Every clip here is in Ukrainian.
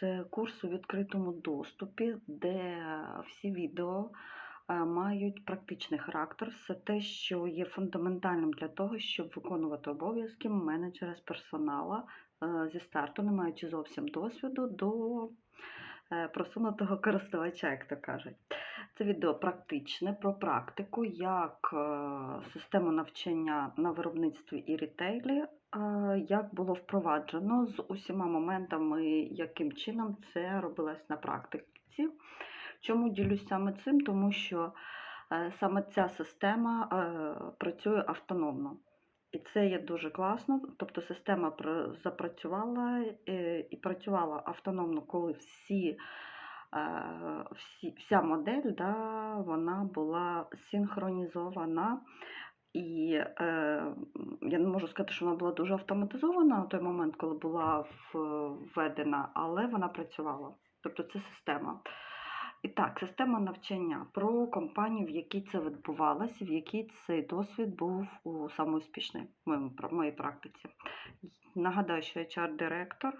це курс у відкритому доступі, де всі відео е, мають практичний характер. Все те, що є фундаментальним для того, щоб виконувати обов'язки менеджера з персонала е, зі старту, не маючи зовсім досвіду, до е, просунутого користувача, як то кажуть. Це відео практичне про практику, як е, систему навчання на виробництві і рітейлі, е, як було впроваджено з усіма моментами, яким чином це робилось на практиці. Чому ділюсь саме цим? Тому що е, саме ця система працює автономно. І це є дуже класно. Тобто система запрацювала і працювала автономно, коли всі, вся модель да, вона була синхронізована. І е, я не можу сказати, що вона була дуже автоматизована на той момент, коли була введена, але вона працювала. Тобто це система. І так, система навчання про компанію, в якій це відбувалося, в якій цей досвід був у самоуспішний в моїй практиці. Нагадаю, що HR-директор.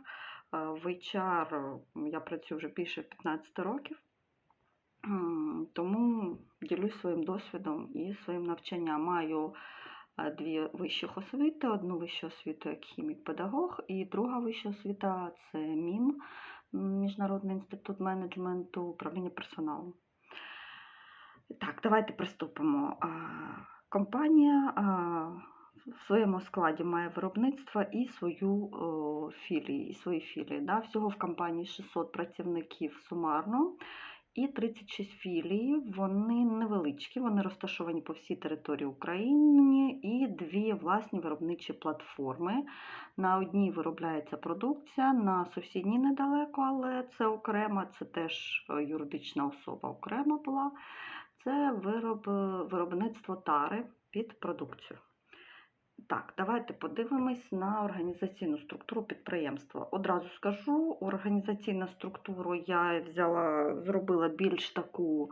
Е, В HR я працюю вже більше 15 років, тому ділюсь своїм досвідом і своїм навчанням. Маю е, дві вищих освіти, одну вищу освіту як хімік-педагог, і друга вища освіта це МІМ, Міжнародний інститут менеджменту управління персоналом. Так, давайте приступимо. Компанія а, в своєму складі має виробництво і свою о, філії, і свої філії. Да? Всього в компанії 600 працівників сумарно і 36 філій. Вони невеличкі, вони розташовані по всій території України і дві власні виробничі платформи. На одній виробляється продукція, на сусідній недалеко, але це окремо, це теж е, юридична особа окрема була. Це вироб, виробництво тари під продукцію. Так, давайте подивимось на організаційну структуру підприємства. Одразу скажу, організаційну структуру я взяла, зробила більш таку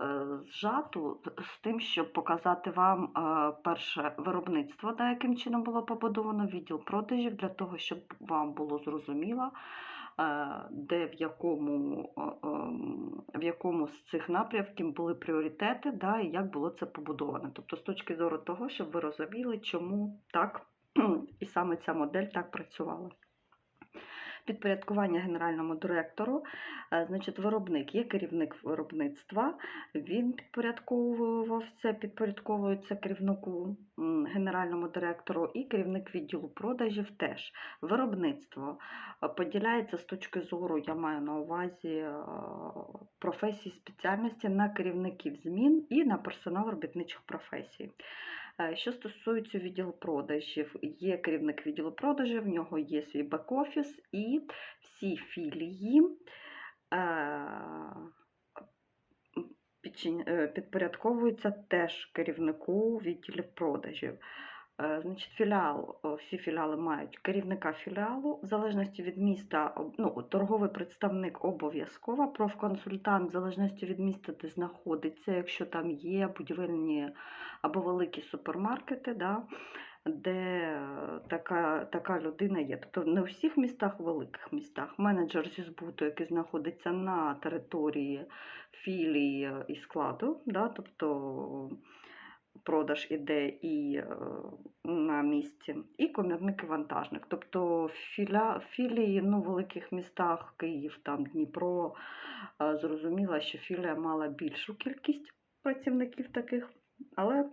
е, зжату з тим, щоб показати вам е, перше виробництво, да, яким чином було побудовано, відділ продажів, для того, щоб вам було зрозуміло, е, де в якому, в якому з цих напрямків були пріоритети, да, і як було це побудовано. Тобто, з точки зору того, щоб ви розуміли, чому так і саме ця модель так працювала. Підпорядкування генеральному директору, Е, значить, виробник є керівник виробництва, він підпорядковувався, підпорядковується керівнику генеральному директору і керівник відділу продажів теж. Виробництво е, поділяється з точки зору, я маю на увазі е, професій спеціальності на керівників змін і на персонал робітничих професій. Е, Що стосується відділу продажів, є керівник відділу продажів, в нього є свій бек-офіс і всі філії е, е, підпорядковуються теж керівнику відділів продажів. Е, Значить, філіал, всі філіали мають керівника філіалу, в залежності від міста, ну, торговий представник обов'язково, профконсультант, в залежності від міста, де знаходиться, якщо там є будівельні або великі супермаркети, да, де е, така, така людина є. Тобто не у всіх містах, у великих містах. Менеджер зі збуту, який знаходиться на території філії і складу, да, тобто продаж іде і е, на місці, і комірник і вантажник. Тобто філя, філії ну, в великих містах, Київ, там, Дніпро, е, зрозуміла, що філія мала більшу кількість працівників таких, але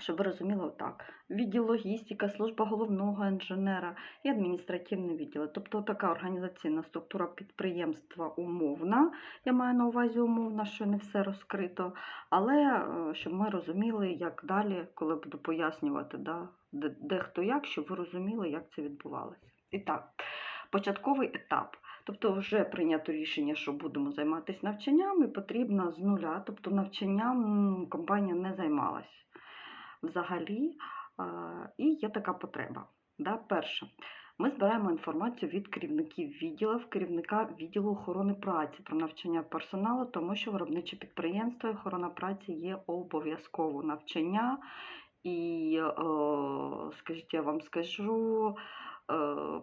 щоб ви розуміли, так, відділ логістика, служба головного інженера і адміністративні відділи. Тобто така організаційна структура підприємства умовна. Я маю на увазі умовна, що не все розкрито, але е, щоб ми розуміли, як далі, коли буду пояснювати, да, де, де хто як, щоб ви розуміли, як це відбувалося. І так, початковий етап. Тобто вже прийнято рішення, що будемо займатися навчанням, і потрібно з нуля, тобто навчанням компанія не займалась взагалі, і є така потреба. Да? Перше, ми збираємо інформацію від керівників відділів, керівника відділу охорони праці про навчання персоналу, тому що виробниче підприємство і охорона праці є обов'язково навчання. І, е, скажіть, я вам скажу,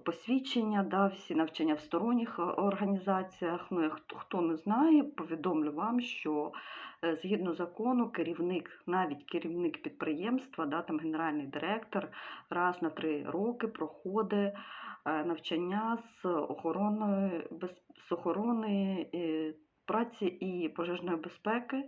посвідчення, да, всі навчання в сторонніх е, організаціях. Ну, хто, хто не знає, повідомлю вам, що е, згідно закону керівник, навіть керівник підприємства, да, там генеральний директор, раз на три роки проходить е, навчання з охорони, без, з охорони е, праці і пожежної безпеки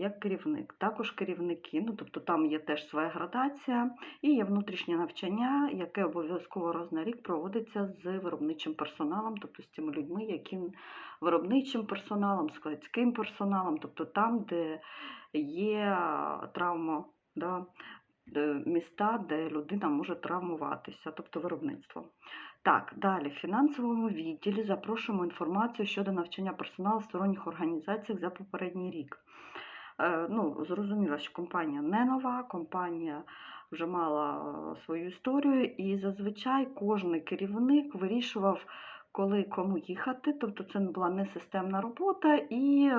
як керівник. Також керівники, ну тобто там є теж своя градація, і є внутрішнє навчання, яке обов'язково раз на рік проводиться з виробничим персоналом, тобто з тими людьми, які виробничим персоналом, складським персоналом, тобто там, де є травма, да, міста, де людина може травмуватися, тобто виробництво. Так, далі, в фінансовому відділі запрошуємо інформацію щодо навчання персоналу в сторонніх організаціях за попередній рік. Е, Ну, зрозуміло, що компанія не нова, компанія вже мала е, свою історію, і зазвичай кожен керівник вирішував, коли кому їхати. Тобто це була не системна робота, і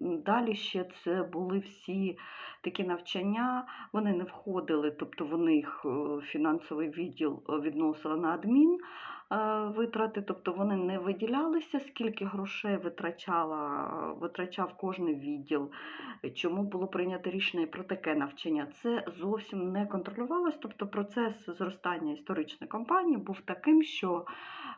далі ще це були всі такі навчання, вони не входили, тобто вони їх е, фінансовий відділ відносили на адмін витрати, тобто вони не виділялися, скільки грошей витрачала, витрачав кожен відділ, чому було прийнято рішення про таке навчання. Це зовсім не контролювалось, тобто процес зростання історичної компанії був таким, що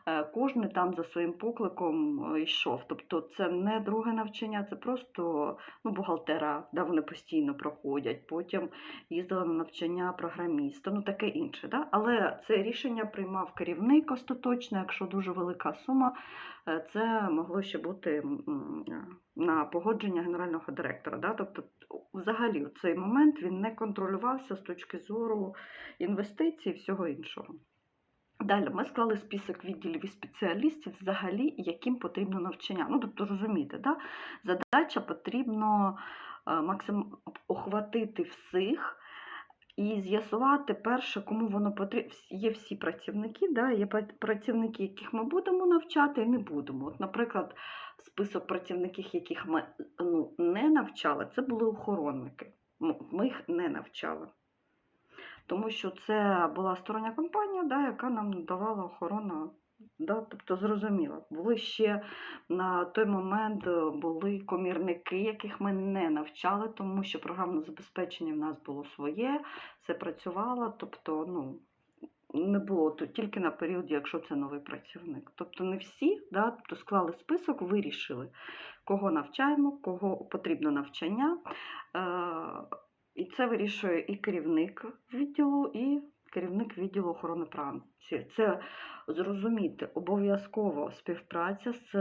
е, кожен там за своїм покликом е, йшов. Тобто це не друге навчання, це просто ну, бухгалтера, де вони постійно проходять. Потім їздила на навчання програміста, ну таке інше. Да? Але це рішення приймав керівник остаточно, якщо дуже велика сума, е, це могло ще бути е, на погодження генерального директора. Да? Тобто, взагалі, в цей момент він не контролювався з точки зору інвестицій і всього іншого. Далі ми склали список відділів і спеціалістів, взагалі, яким потрібно навчання. Ну, тобто, розумієте, да? задача потрібно е, максим охватити всіх і з'ясувати перше, кому воно потрібно. Є всі працівники, да? є працівники, яких ми будемо навчати і не будемо. От, наприклад, список працівників, яких ми ну, не навчали, це були охоронники. Ми їх не навчали. Тому що це була стороння компанія, да, яка нам надавала охорону. Да, тобто зрозуміло, були ще на той момент е, були комірники, яких ми не навчали, тому що програмне забезпечення в нас було своє, все працювало, тобто ну, не було то тільки на період, якщо це новий працівник. Тобто не всі, да, тобто склали список, вирішили, кого навчаємо, кого потрібно навчання. Е, і це вирішує і керівник відділу, і керівник відділу охорони праці. Це зрозуміти обов'язково співпраця з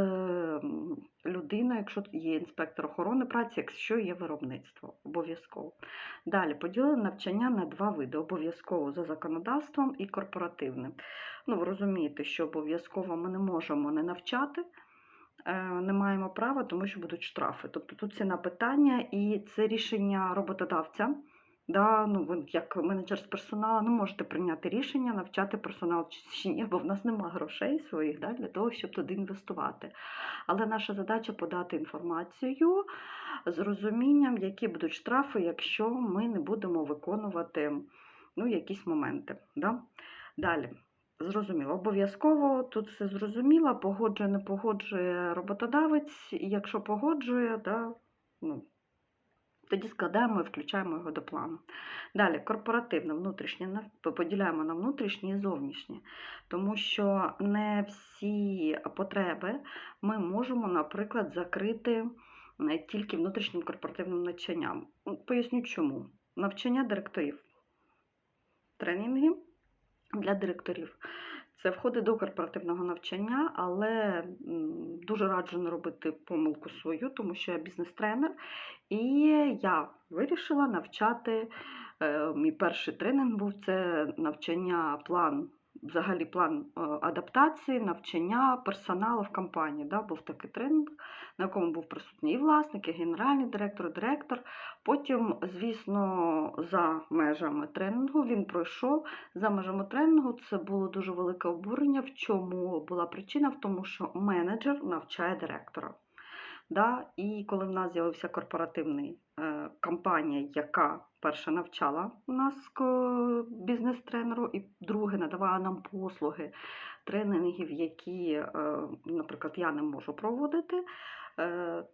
людиною, якщо є інспектор охорони праці, якщо є виробництво. Обов'язково. Далі поділили навчання на два види: обов'язково за законодавством і корпоративним. Ну, ви розумієте, що обов'язково ми не можемо не навчати. Е, Не маємо права, тому що будуть штрафи. Тобто тут ціна питання, і це рішення роботодавця. Да, ну, ви як менеджер з персоналу ну, можете прийняти рішення, навчати персонал чи- ні, бо в нас немає грошей своїх да, для того, щоб туди інвестувати. Але наша задача подати інформацію з розумінням, які будуть штрафи, якщо ми не будемо виконувати ну, якісь моменти. Да? Далі. Зрозуміло, обов'язково тут все зрозуміло, погоджує, не погоджує роботодавець, і якщо погоджує, да, ну, тоді складаємо і включаємо його до плану. Далі, корпоративне, внутрішнє, поділяємо на внутрішнє і зовнішнє, тому що не всі потреби ми можемо, наприклад, закрити е, тільки внутрішнім корпоративним навчанням. Поясню чому. Навчання директорів, тренінги для директорів. Це входить до корпоративного навчання, але дуже раджу не робити помилку свою, тому що я бізнес-тренер, і я вирішила навчати. е, Мій перший тренінг був це навчання, план, взагалі план е, адаптації, навчання персоналу в компанії. Да, був такий тренінг, на якому був присутній і власник, і генеральний директор, і директор. Потім, звісно, за межами тренінгу він пройшов. За межами тренінгу це було дуже велике обурення. В чому була причина? В тому, що менеджер навчає директора. Да? І коли в нас з'явився корпоративний е, компанія, яка перше навчала нас бізнес-тренеру, і друге надавала нам послуги тренінгів, які, е, наприклад, я не можу проводити. Е,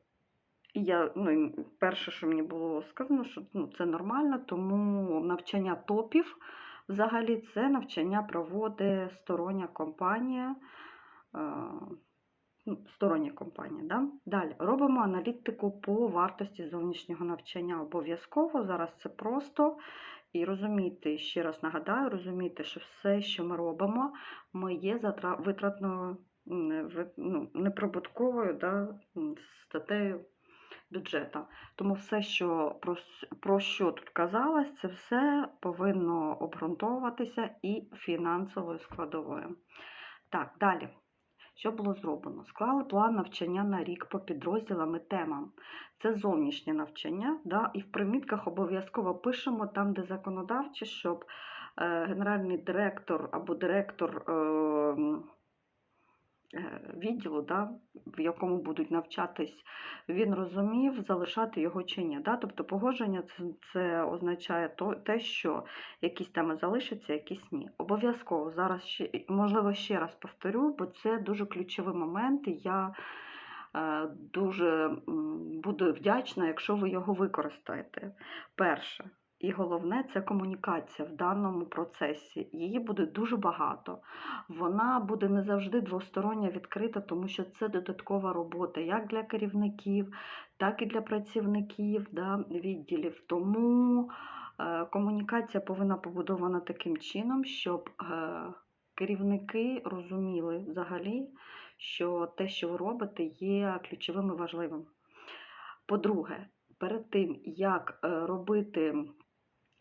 і я, ну, перше, що мені було сказано, що ну, це нормально, тому навчання топів взагалі це навчання проводить стороння компанія. е, ну, Стороння компанія. Да? Далі робимо аналітику по вартості зовнішнього навчання обов'язково. Зараз це просто. І розуміти, ще раз нагадаю, розуміти, що все, що ми робимо, ми є витратною, ну, неприбутковою да, статтею бюджету. Тому все, що про, про що тут казалось, це все повинно обґрунтовуватися і фінансовою складовою. Так, далі. Що було зроблено? Склали план навчання на рік по підрозділам і темам. Це зовнішнє навчання, да? і в примітках обов'язково пишемо там, де законодавче, щоб е, генеральний директор або директор е, е, відділу, да, в якому будуть навчатись, він розумів, залишати його чи ні. Да? Тобто погодження це, це означає то, те, що якісь теми залишаться, якісь ні. Обов'язково зараз ще, можливо, ще раз повторю, бо це дуже ключовий момент, і я е, дуже буду вдячна, якщо ви його використаєте. Перше. І головне це комунікація в даному процесі. Її буде дуже багато. Вона буде не завжди двостороння відкрита, тому що це додаткова робота як для керівників, так і для працівників да, відділів. Тому е, комунікація повинна побудована таким чином, щоб е, керівники розуміли взагалі, що те, що ви робите, є ключовим і важливим. По-друге, перед тим, як е, робити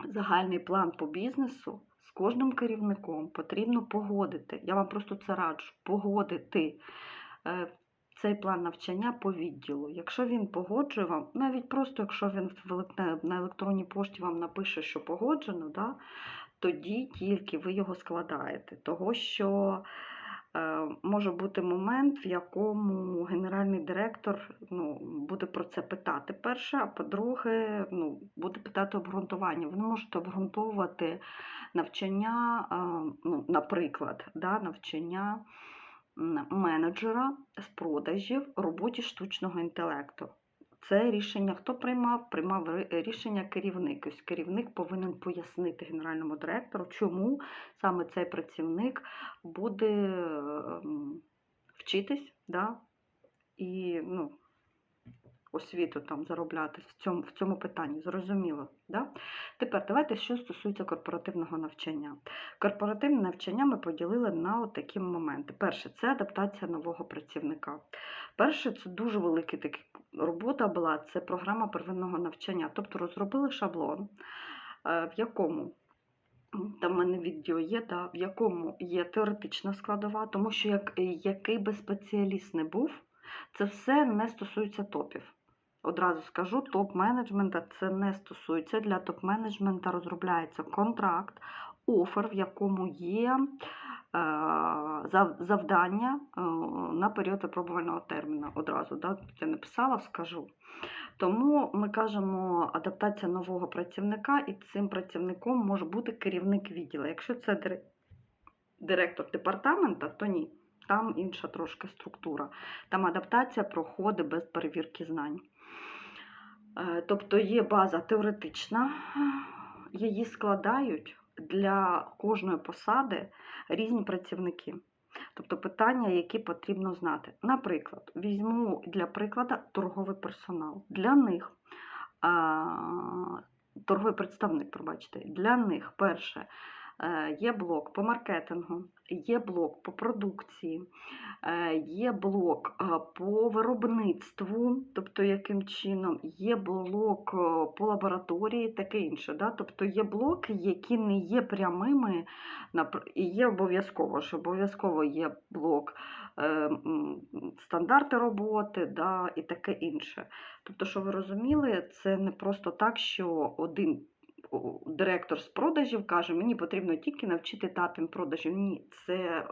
загальний план по бізнесу, з кожним керівником потрібно погодити. Я вам просто це раджу погодити е, цей план навчання по відділу. Якщо він погоджує вам, навіть просто якщо він на електронній пошті вам напише, що погоджено, да, тоді тільки ви його складаєте. Того, що може бути момент, в якому генеральний директор ну, буде про це питати перше, а по-друге, ну, буде питати обґрунтування. Ви не можете обґрунтовувати навчання, е, ну, наприклад, да, навчання менеджера з продажів роботі штучного інтелекту. Це рішення хто приймав? Приймав рішення керівник. Ось керівник повинен пояснити генеральному директору, чому саме цей працівник буде ем, вчитись, да, і ну, освіту там заробляти в цьому, в цьому питанні. Зрозуміло. Да? Тепер давайте, що стосується корпоративного навчання. Корпоративне навчання ми поділили на от такі моменти. Перше, це адаптація нового працівника. Перше, це дуже велика така робота була, це програма первинного навчання. Тобто розробили шаблон, е, в якому там в мене відео є, да, в якому є теоретична складова, тому що як, який би спеціаліст не був, це все не стосується топів. Одразу скажу, топ-менеджмента це не стосується. Для топ-менеджмента розробляється контракт, офер, в якому є е, завдання е, на період випробувального терміну. Одразу да, я написала, скажу. Тому ми кажемо адаптація нового працівника, і цим працівником може бути керівник відділу. Якщо це директор департамента, то ні. Там інша трошки структура. Там адаптація проходить без перевірки знань. Е, Тобто є база теоретична, її складають для кожної посади різні працівники. Тобто питання, які потрібно знати. Наприклад, візьму для прикладу торговий персонал. Для них торговий представник, пробачте, для них перше е, є блок по маркетингу, є блок по продукції, е, є блок е, по виробництву, тобто яким чином, є блок е, по лабораторії, таке інше. Да? Тобто є блоки, які не є прямими, і є обов'язково, що обов'язково є блок е, стандарти роботи да, і таке інше. Тобто, що ви розуміли, це не просто так, що один директор з продажів каже, мені потрібно тільки навчити етапів продажів. Ні, це е,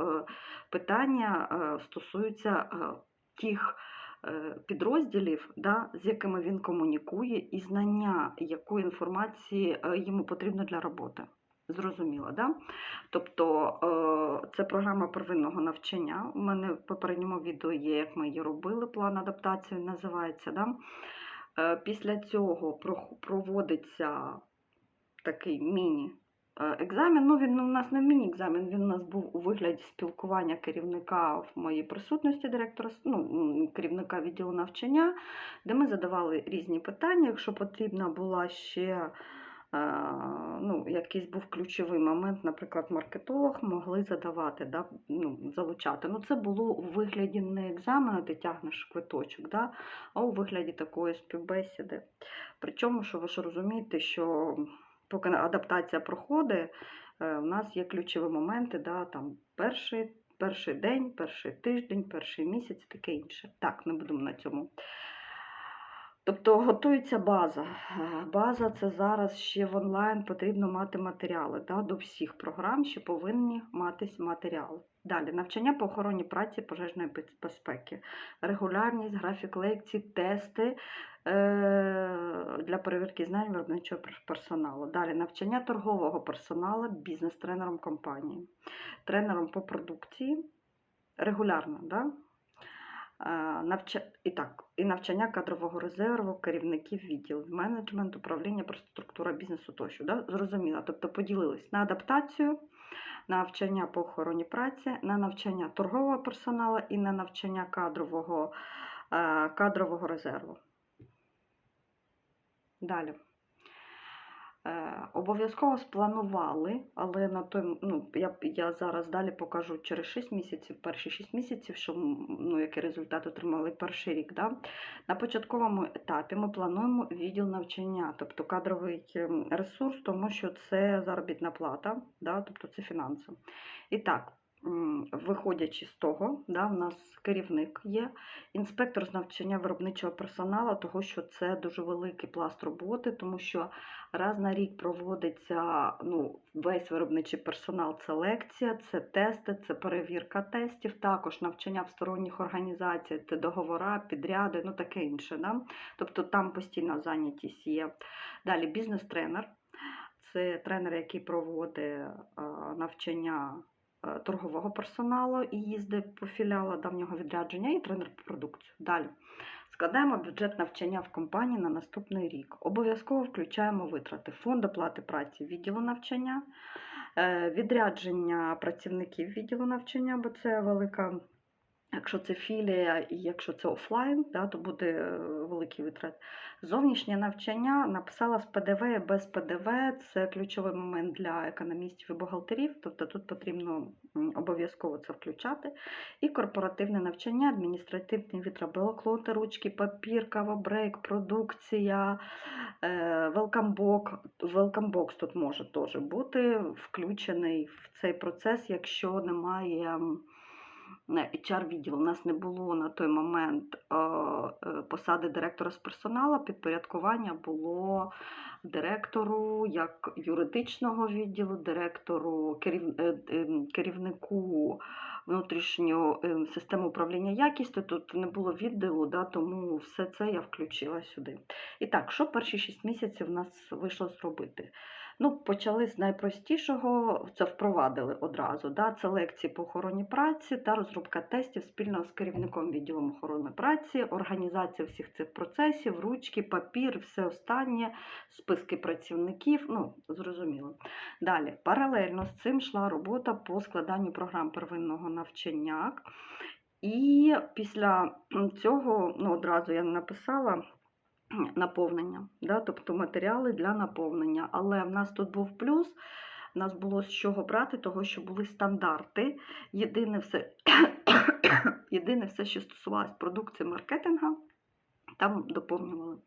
питання е, стосується е, тих підрозділів, да, з якими він комунікує, і знання, якої інформації йому потрібно для роботи. Зрозуміло, да? Тобто це програма первинного навчання. У мене в попередньому відео є, як ми її робили, план адаптації називається. Да? Після цього проводиться такий міні-екзамен. Ну, він у нас не міні-екзамен, він у нас був у вигляді спілкування керівника в моїй присутності, директора, ну, керівника відділу навчання, де ми задавали різні питання. Якщо потрібна була ще е, ну, якийсь був ключовий момент, наприклад, маркетолог могли задавати, да, ну, залучати. Ну, це було у вигляді не екзамену, ти тягнеш квиточок, да, а у вигляді такої співбесіди. Причому, що ви ж розумієте, що поки адаптація проходить, е, у нас є ключові моменти, да, там перший, перший день, перший тиждень, перший місяць, таке інше. Так, не будемо на цьому. Тобто готується база. Е, База це зараз ще в онлайн потрібно мати матеріали. Да? До всіх програм ще повинні матись матеріали. Далі навчання по охороні праці пожежної безпеки, регулярність, графік лекцій, тести е, для перевірки знань виробничого персоналу. Далі навчання торгового персоналу бізнес-тренером компанії, тренером по продукції регулярно. Да? Навча... І так, і навчання кадрового резерву, керівників відділів, менеджмент, управління, структура бізнесу тощо. Да? Зрозуміло. Тобто поділились на адаптацію, на навчання по охороні праці, на навчання торгового персоналу і на навчання кадрового, е, кадрового резерву. Далі. Е, Обов'язково спланували, але на той, ну, я, я зараз далі покажу через 6 місяців, перші 6 місяців, що, ну, який результат отримали перший рік. Да? На початковому етапі ми плануємо відділ навчання, тобто кадровий ресурс, тому що це заробітна плата, да? тобто це фінанси. І так, виходячи з того, да, в нас керівник є, інспектор з навчання виробничого персоналу, того що це дуже великий пласт роботи, тому що раз на рік проводиться ну, весь виробничий персонал, це лекція, це тести, це перевірка тестів, також навчання в сторонніх організацій, це договора, підряди, ну таке інше. Да? Тобто там постійна зайнятість є. Далі бізнес-тренер. Це тренер, який проводить навчання торгового персоналу і їздив по філіалу давнього відрядження, і тренер по продукцію. Далі. Складаємо бюджет навчання в компанії на наступний рік. Обов'язково включаємо витрати фонд оплати праці відділу навчання, е, відрядження працівників відділу навчання, бо це велика. Якщо це філія і якщо це офлайн, да, то буде е, великий витрат. Зовнішнє навчання написала з ПДВ і без ПДВ. Це ключовий момент для економістів і бухгалтерів, тобто тут потрібно обов'язково це включати. І корпоративне навчання, адміністративний вітроблок, лоти, ручки, папір, кавабрейк, продукція, е, велкамбок. Велкамбокс тут може теж бути включений в цей процес, якщо немає. М, HR відділу. У нас не було на той момент е, е, посади директора з персоналу, підпорядкування було директору як юридичного відділу, директору, керів, е, е, керівнику внутрішнього е, системи управління якістю. Тут не було відділу, да, тому все це я включила сюди. І так, що перші 6 місяців в нас вийшло зробити? Ну, почали з найпростішого, це впровадили одразу. Да? Це лекції по охороні праці та розробка тестів спільно з керівником відділом охорони праці, організація всіх цих процесів, ручки, папір, все останнє, списки працівників. Ну, зрозуміло. Далі, паралельно з цим йшла робота по складанню програм первинного навчання. І після цього ну, одразу я написала наповнення, да, тобто матеріали для наповнення. Але в нас тут був плюс, в нас було з чого брати, того, що були стандарти. Єдине все, єдине все, що стосувалось продукції маркетинга, там доповнювали.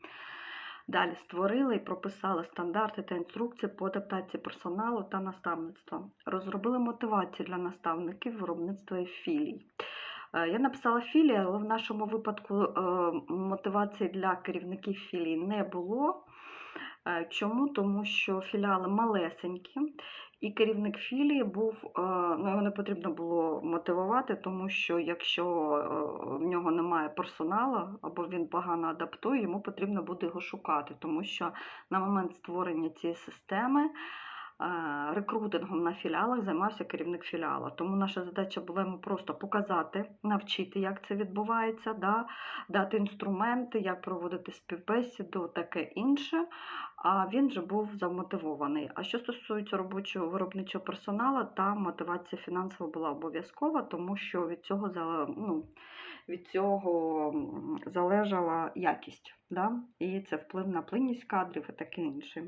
Далі створили і прописали стандарти та інструкції по адаптації персоналу та наставництва. Розробили мотивацію для наставників виробництва філій. Е, Я написала філії, але в нашому випадку е, мотивації для керівників філій не було. Чому? Тому що філіали малесенькі, І керівник філії був, ну його не потрібно було мотивувати, тому що якщо в нього немає персоналу або він погано адаптує, йому потрібно буде його шукати, тому що на момент створення цієї системи рекрутингом на філіалах займався керівник філіала. Тому наша задача була йому просто показати, навчити, як це відбувається, да, дати інструменти, як проводити співбесіду, таке інше. А він же був замотивований. А що стосується робочого виробничого персоналу, там мотивація фінансова була обов'язкова, тому що від цього ну, від цього залежала якість. Да? І це вплив на плинність кадрів і таке інше.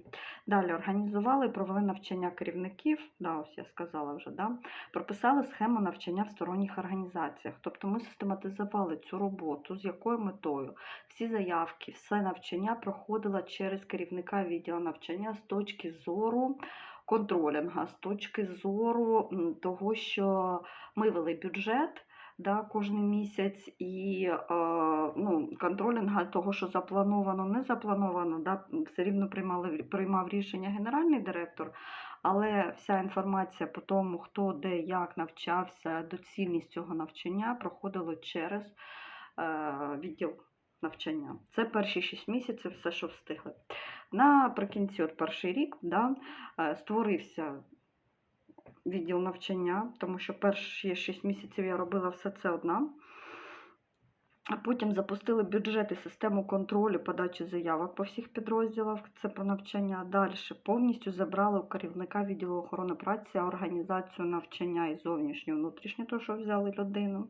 Далі організували провели навчання керівників, да, ось я сказала вже, да? прописали схему навчання в сторонніх організаціях. Тобто ми систематизували цю роботу, з якою метою всі заявки, все навчання проходило через керівника відділу навчання з точки зору контролінга, з точки зору того, що ми вели бюджет. Да, кожен місяць і е, ну, контролінга того, що заплановано, не заплановано, да, все рівно приймали, приймав рішення генеральний директор, але вся інформація по тому, хто де як навчався, доцільність цього навчання проходило через е, відділ навчання. Це перші 6 місяців, все, що встигли. Наприкінці, от перший рік, да, е, створився відділ навчання, тому що перші 6 місяців я робила все це одна. А потім запустили бюджет і систему контролю подачі заявок по всіх підрозділах. Це по навчання. Далі повністю забрали у керівника відділу охорони праці організацію навчання і зовнішнє, і внутрішнє, то що взяли людину.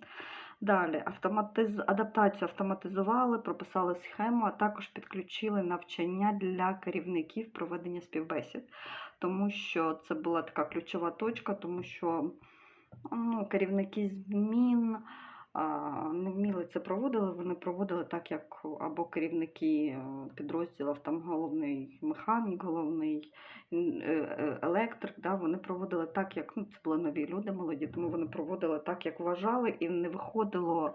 Далі автоматиз... адаптацію автоматизували, прописали схему, а також підключили навчання для керівників проведення співбесід, тому що це була така ключова точка, тому що ну, керівники змін не вміли це проводили, вони проводили так, як або керівники е, підрозділів, там головний механік, головний е, е, електрик, да, вони проводили так, як ну, це були нові люди молоді, тому вони проводили так, як вважали, і не виходило.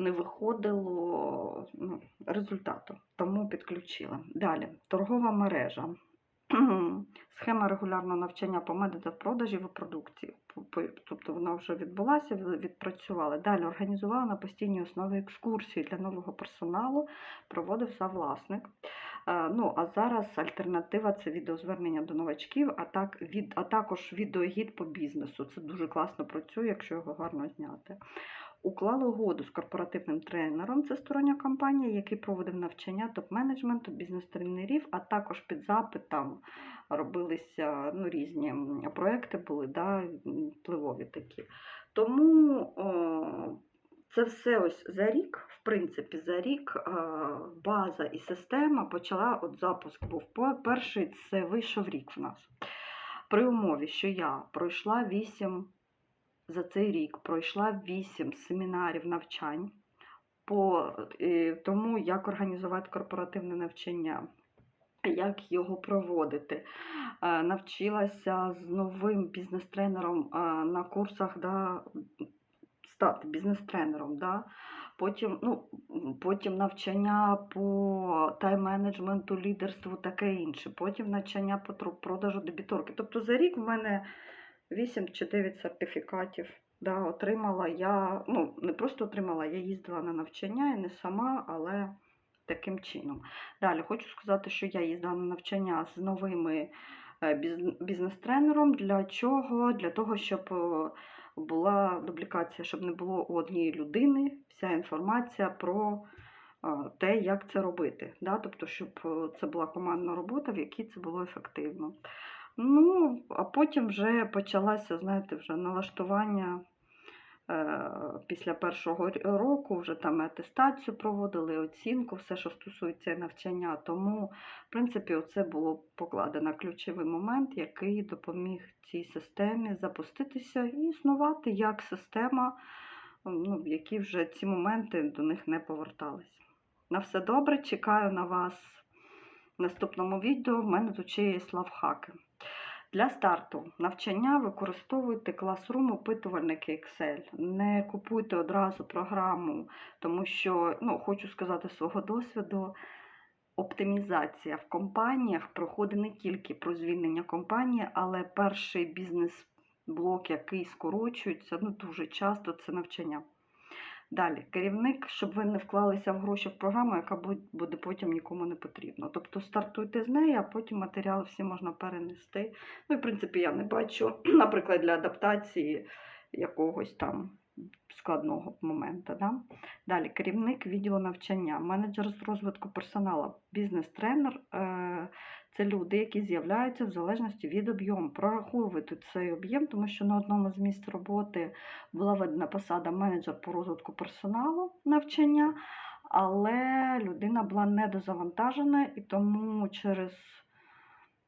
Не виходило ну, результату, тому підключили. Далі, торгова мережа. Схема регулярного навчання по методах продажів і продукції. Тобто вона вже відбулася, відпрацювали. Далі організувала на постійній основі екскурсії для нового персоналу, проводив власник. Е, Ну, а зараз альтернатива це відеозвернення до новачків, а, так, від, а також відеогід по бізнесу. Це дуже класно працює, якщо його гарно зняти. Уклали угоду з корпоративним тренером, це стороння компанія, який проводив навчання топ-менеджменту, бізнес-тренерів, а також під запит там робилися ну, різні проекти були, да, впливові такі. Тому о, це все ось за рік, в принципі, за рік е, база і система почала, от запуск був перший, це вийшов рік в нас. При умові, що я пройшла 8 за цей рік пройшла 8 семінарів навчань по е, тому, як організувати корпоративне навчання, як його проводити. Е, Навчилася з новим бізнес-тренером е, на курсах да, стати бізнес-тренером. Да. Потім, ну, потім навчання по тайм-менеджменту, лідерству, таке інше. Потім навчання по продажу дебіторки. Тобто за рік в мене 8 чи 9 сертифікатів. Да, отримала я, ну, не просто отримала, я їздила на навчання і не сама, але таким чином. Далі хочу сказати, що я їздила на навчання з новими е, бізнес-тренером. Для чого? Для того, щоб е, була дублікація, щоб не було у однієї людини вся інформація про е, те, як це робити. Да? Тобто, щоб це була командна робота, в якій це було ефективно. Ну, а потім вже почалося, знаєте, вже налаштування е, після першого року, вже там атестацію проводили, оцінку, все, що стосується навчання. Тому, в принципі, оце було покладено ключовий момент, який допоміг цій системі запуститися і існувати як система, ну, в якій вже ці моменти до них не поверталися. На все добре, чекаю на вас в наступному відео. В мене тут ще є лавхаки. Для старту навчання використовуйте Classroom опитувальники Excel. Не купуйте одразу програму, тому що, ну, хочу сказати свого досвіду, оптимізація в компаніях проходить не тільки про звільнення компанії, але перший бізнес-блок, який скорочується, ну дуже часто це навчання. Далі, керівник, щоб ви не вклалися в гроші в програму, яка буде потім нікому не потрібна. Тобто стартуйте з неї, а потім матеріали всі можна перенести. Ну і в принципі я не бачу, наприклад, для адаптації якогось там складного моменту. Да? Далі, керівник відділу навчання, менеджер з розвитку персоналу, бізнес-тренер е, це люди, які з'являються в залежності від об'єму. Прораховуйте цей об'єм, тому що на одному з місць роботи була видана посада менеджер по розвитку персоналу навчання, але людина була недозавантажена, і тому через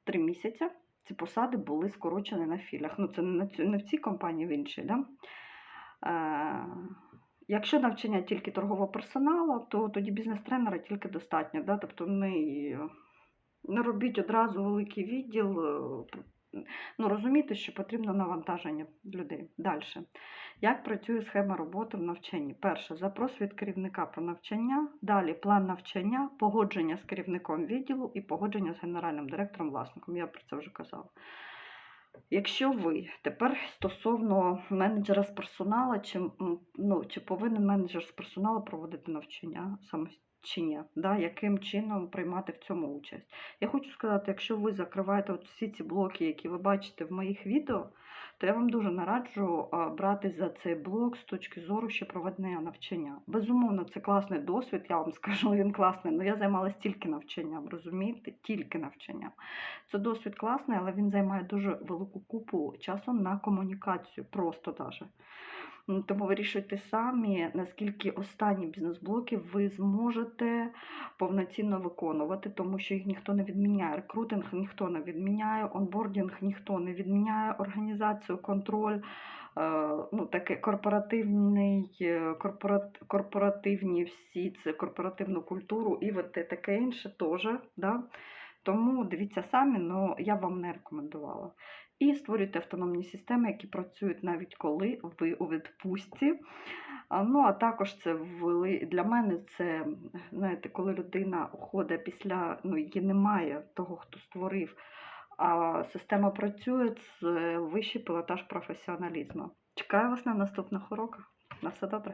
три місяці ці посади були скорочені на філях. Ну, це не в цій компанії, в іншій. Да? Е, Якщо навчання тільки торгового персоналу, то тоді бізнес-тренера тільки достатньо. Да? Тобто не, не робіть одразу великий відділ. е, Ну, розумійте, що потрібно навантаження людей. Далі. Як працює схема роботи в навчанні? Перше, запрос від керівника про навчання, далі план навчання, погодження з керівником відділу і погодження з генеральним директором власником. Я про це вже казала. Якщо ви тепер стосовно менеджера з персоналу, чи, ну, чи повинен менеджер з персоналу проводити навчання саме чи ні, да, яким чином приймати в цьому участь? Я хочу сказати, якщо ви закриваєте от всі ці блоки, які ви бачите в моїх відео, то я вам дуже нараджу брати за цей блок з точки зору ще проведення навчання. Безумовно, це класний досвід, я вам скажу, він класний, але я займалася тільки навчанням, розумієте? Тільки навчанням. Це досвід класний, але він займає дуже велику купу часу на комунікацію, просто даже. Тому вирішуйте самі, наскільки останні бізнес-блоки ви зможете повноцінно виконувати, тому що їх ніхто не відміняє. Рекрутинг ніхто не відміняє, онбордінг ніхто не відміняє, організацію, контроль, е, ну, таке корпоративний, е, корпорат, корпоративні всі це корпоративну культуру і от таке інше теж. Да? Тому дивіться самі, але я вам не рекомендувала. І створюйте автономні системи, які працюють навіть коли ви у відпустці. Ну, а також це ввели для мене це, знаєте, коли людина уходить після, ну, її немає того, хто створив, а система працює, це вищий пілотаж професіоналізму. Чекаю вас на наступних уроках. На все добре.